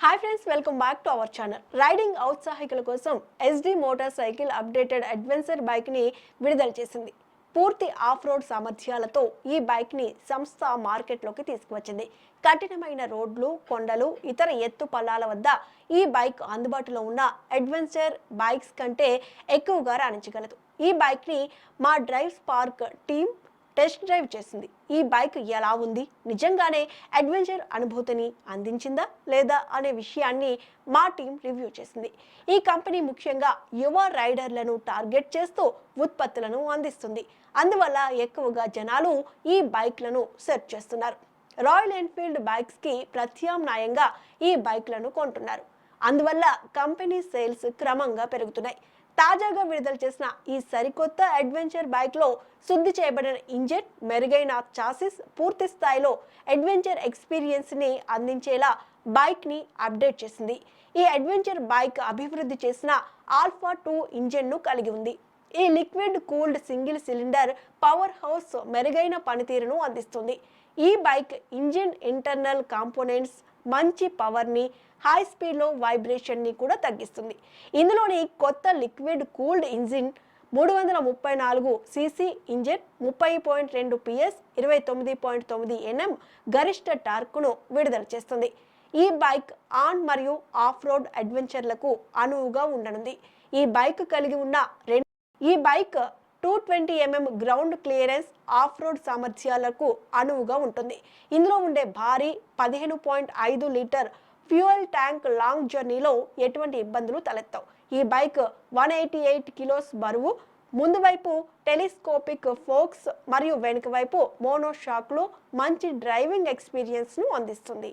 Hi friends welcome back to our channel riding ఔత్సాహికుల కోసం SD motor cycle updated adventure బైక్ని విడుదల చేసింది పూర్తి ఆఫ్ రోడ్ సామర్థ్యాలతో ఈ బైక్ని సంస్థ మార్కెట్లోకి తీసుకువచ్చింది కఠినమైన రోడ్లు కొండలు ఇతర ఎత్తు పల్లాల వద్ద ఈ బైక్ అందుబాటులో ఉన్న అడ్వెంచర్ బైక్స్ కంటే ఎక్కువగా రాణించగలదు ఈ బైక్ని మా drive spark team test drive చేసింది. ఈ బైక్ ఎలా ఉంది? నిజంగానే అడ్వెంచర్ అనుభూతిని అందించిందా లేదా అనే విషయాన్ని మా టీం రివ్యూ చేసింది. ఈ కంపెనీ ముఖ్యంగా యువ రైడర్లను టార్గెట్ చేస్తూ ఉత్పత్తులను అందిస్తుంది. అందువల్ల ఎక్కువగా జనాలు ఈ బైక్లను సెర్చ్ చేస్తున్నారు. రాయల్ ఎన్ఫీల్డ్ బైక్స్కి ప్రత్యామ్నాయంగా ఈ బైక్లను కొంటున్నారు. అందువల్ల కంపెనీ సేల్స్ క్రమంగా పెరుగుతున్నాయి. తాజాగా విడుదల చేసిన ఈ సరికొత్త అడ్వెంచర్ బైక్లో శుద్ధి చేయబడిన ఇంజిన్ మెరుగైన చాసిస్ పూర్తి స్థాయిలో అడ్వెంచర్ ఎక్స్పీరియన్స్ని అందించేలా బైక్ని అప్డేట్ చేసింది. ఈ అడ్వెంచర్ బైక్ అభివృద్ధి చేసిన ఆల్ఫా టూ ఇంజిన్ను కలిగి ఉంది. ఈ liquid cooled single cylinder powerhouse మెరుగైన పనితీరును అందిస్తుంది. ఈ బైక్ ఇంజిన్ ఇంటర్నల్ కాంపోనెంట్స్ మంచి పవర్ని హై స్పీడ్లో వైబ్రేషన్ని కూడా తగ్గిస్తుంది. ఇందులోని కొత్త లిక్విడ్ కూల్డ్ ఇంజిన్ మూడు వందల ముప్పై నాలుగు సీసీ ఇంజిన్ ముప్పై పాయింట్ రెండు పిఎస్ ఇరవై తొమ్మిది పాయింట్ తొమ్మిది ఎన్ఎం గరిష్ట టార్క్ను విడుదల చేస్తుంది. ఈ బైక్ ఆన్ మరియు ఆఫ్ రోడ్ అడ్వెంచర్లకు అనువుగా ఉండనుంది. ఈ బైక్ కలిగి ఉన్న రెండు ఈ bike two twenty mm ground clearance off road సామర్థ్యాలకు అనువుగా ఉంటుంది. ఇందులో ఉండే భారీ పదిహేను పాయింట్ ఐదు లీటర్ ఫ్యూయల్ ట్యాంక్ లాంగ్ జర్నీలో ఎటువంటి ఇబ్బందులు తలెత్తవు. ఈ bike one eighty eight kilos బరువు ముందు వైపు టెలిస్కోపిక్ ఫోక్స్ మరియు వెనుక వైపు మోనో షాక్లు మంచి డ్రైవింగ్ ఎక్స్పీరియన్స్ను అందిస్తుంది.